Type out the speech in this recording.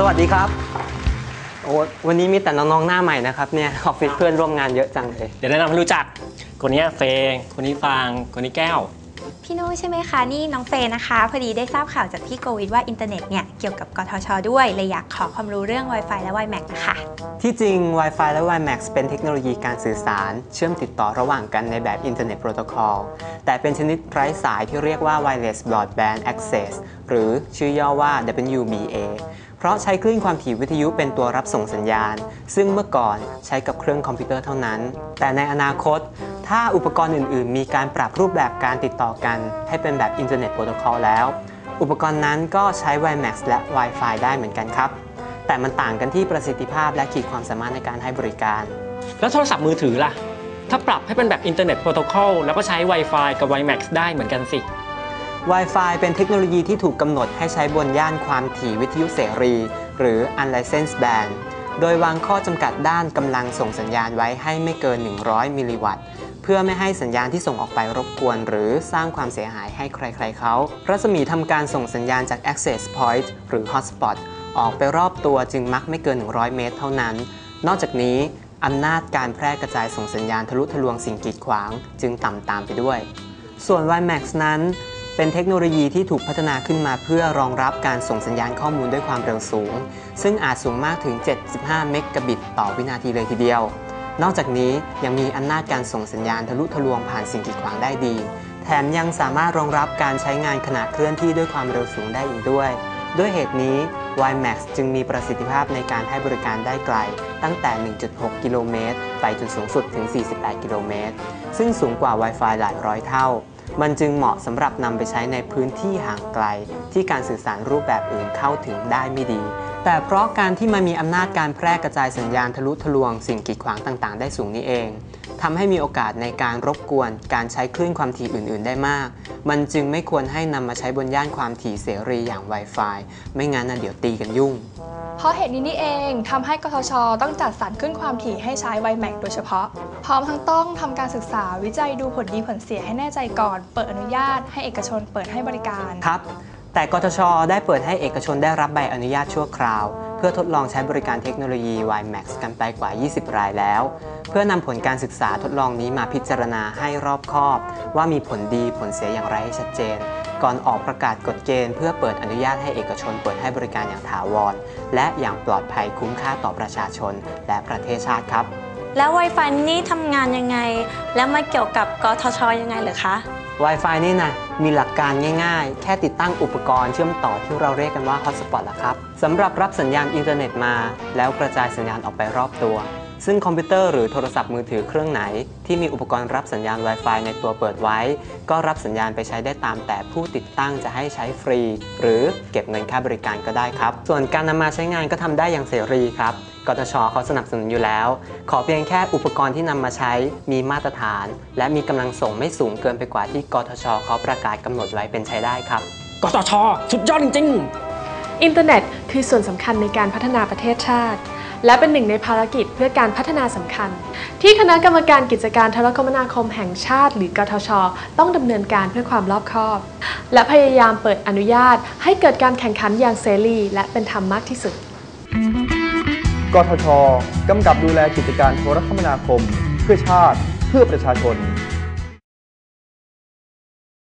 สวัสดีครับโอ้วันนี้มีแต่น้องๆหน้าใหม่นะครับเนี่ยออฟฟิศเพื่อนร่วมงานเยอะจังเลย เดี๋ยวแนะนำให้รู้จัก คนนี้เฟยคนนี้ฟาง คนนี้แก้ว พี่โน้ใช่ไหมคะ นี่น้องเฟย์นะคะ พอดีได้ทราบข่าวจากพี่โกวิดว่าอินเทอร์เน็ตเนี่ยเกี่ยวกับกทช ด้วยเลยอยากขอความรู้เรื่อง Wi-Fi และ WiMAX นะคะ ที่จริง Wi-Fi และ WiMAX เป็นเทคโนโลยีการสื่อสาร เชื่อมติดต่อระหว่างกันในแบบอินเทอร์เน็ตโปรโตคอลแต่เป็นชนิดไร้สายที่เรียกว่า Wireless Broadband Access หรือชื่อย่อว่า WBA เพราะใช้คลื่นความถี่วิทยุเป็นตัวรับส่งสัญญาณ ซึ่งเมื่อก่อนใช้กับเครื่องคอมพิวเตอร์เท่านั้น แต่ในอนาคต ถ้าอุปกรณ์อื่น ๆ มีการปรับรูปแบบการติดต่อกัน ให้เป็นแบบอินเทอร์เน็ตโปรโตคอลแล้ว อุปกรณ์นั้นก็ใช้ WiMAX และ Wi-Fi ได้เหมือนกันครับ แต่มันต่างกันที่ประสิทธิภาพและขีดความสามารถในการให้บริการ แล้วโทรศัพท์มือถือล่ะ ถ้าปรับให้เป็นแบบอินเทอร์เน็ตโปรโตคอลแล้วก็ใช้ Wi-Fi กับ WiMAX ได้เหมือนกันสิ Wi-Fi เป็นเทคโนโลยีที่ถูกกำหนดให้ใช้บนย่านความถี่วิทยุเสรี หรือ unlicensed band โดยวางข้อจำกัดด้านกำลังส่งสัญญาณไว้ให้ไม่เกิน 100 มิลลิวัตต์ เพื่อไม่ให้สัญญาณที่ส่งออกไปรบกวน หรือสร้างความเสียหายให้ใครๆเขา รัศมีทำการส่งสัญญาณจาก access point หรือ hotspot ออกไปรอบตัวจึงมักไม่เกิน 100 เมตรเท่านั้น นอกจากนี้อำนาจการแพร่กระจายส่งสัญญาณทะลุทะลวงสิ่งกีดขวาง จึงต่ำตามไปด้วย ส่วน WiMAX นั้น เป็นเทคโนโลยีที่ถูกพัฒนาขึ้นมาเพื่อรองรับการส่งสัญญาณข้อมูลด้วยความเร็วสูง ซึ่งอาจสูงมากถึง 75 เมกะบิตต่อวินาทีเลยทีเดียว นอกจากนี้ยังมีอำนาจการส่งสัญญาณทะลุทะลวงผ่านสิ่งกีดขวางได้ดี แถมยังสามารถรองรับการใช้งานขณะเคลื่อนที่ด้วยความเร็วสูงได้อีกด้วย ด้วยเหตุนี้ WiMAX จึงมีประสิทธิภาพในการให้บริการได้ไกล ตั้งแต่ 1.6 กิโลเมตรไปจนสูงสุดถึง 48 กิโลเมตร ซึ่งสูงกว่า Wi-Fi หลายร้อยเท่า มันจึงเหมาะสำหรับนำไปใช้ในพื้นที่ห่างไกล ที่การสื่อสารรูปแบบอื่นเข้าถึงได้ไม่ดี แต่เพราะการที่มันมีอำนาจการแพร่กระจายสัญญาณทะลุทะลวงสิ่งกีดขวางต่างๆ ได้สูงนี้เองทำให้มีโอกาสในการรบกวนการใช้คลื่นความถี่อื่น ๆ ได้มาก มันจึงไม่ควรให้นำมาใช้บนย่านความถี่เสรีอย่าง Wi-Fi ไม่งั้นนะเดี๋ยวตีกันยุ่ง เพราะเหตุนี้นี่เองทำให้กทช ต้องจัดสรรขึ้นความถี่ให้ใช้ไวแม็กโดยเฉพาะ พร้อมทั้งต้องทำการศึกษาวิจัยดูผลดีผลเสียให้แน่ใจก่อน เปิดอนุญาตให้เอกชนเปิดให้บริการครับ แต่กทช ได้เปิดให้เอกชนได้รับใบอนุญาตชั่วคราว เพื่อทดลองใช้บริการเทคโนโลยี WiMAX กันไปกว่า 20 รายแล้ว เพื่อนำผลการศึกษาทดลองนี้มาพิจารณาให้รอบคอบ ว่ามีผลดีผลเสียอย่างไรให้ชัดเจน ก่อนออกประกาศกฎเกณฑ์เพื่อเปิดอนุญาตให้เอกชนเปิดให้บริการอย่างถาวร และอย่างปลอดภัยคุ้มค่าต่อประชาชน และประเทศชาติครับ แล้ว Wi-Fi นี่ทำงานยังไง แล้วมาเกี่ยวกับกทชยังไงเหรอคะ Wi-Fi นี่นะมีหลักการง่ายๆ แค่ติดตั้งอุปกรณ์เชื่อมต่อที่เราเรียกกันว่าฮอตสปอตละครับสำหรับรับสัญญาณอินเทอร์เน็ตมา แล้วกระจายสัญญาณออกไปรอบตัว ซึ่งคอมพิวเตอร์หรือโทรศัพท์มือถือเครื่องไหน ที่มีอุปกรณ์รับสัญญาณ Wi-Fi ในตัวเปิดไว้ ก็รับสัญญาณไปใช้ได้ตามแต่ผู้ติดตั้งจะให้ใช้ฟรี หรือเก็บเงินค่าบริการก็ได้ครับ ส่วนการนำมาใช้งานก็ทำได้อย่างเสรีครับกทชเขาสนับสนุนอยู่แล้ว ขอเพียงแค่อุปกรณ์ที่นำมาใช้มีมาตรฐาน และมีกำลังส่งไม่สูงเกินไปกว่าที่กทชเขาประกาศกำหนดไว้เป็นใช้ได้ครับกตชสุดยอดจริงอินเทอร์เน็ตคือส่วนสำคัญในการพัฒนาประเทศชาติ และเป็นหนึ่งในภารกิจเพื่อการพัฒนาสำคัญ ที่คณะกรรมการกิจการโทรคมนาคมแห่งชาติ หรือกทช ต้องดำเนินการเพื่อความรอบคอบ และพยายามเปิดอนุญาต ให้เกิดการแข่งขันอย่างเสรีและเป็นธรรมมากที่สุด กทชกำกับดูแลกิจการโทรคมนาคม เพื่อชาติ เพื่อประชาชน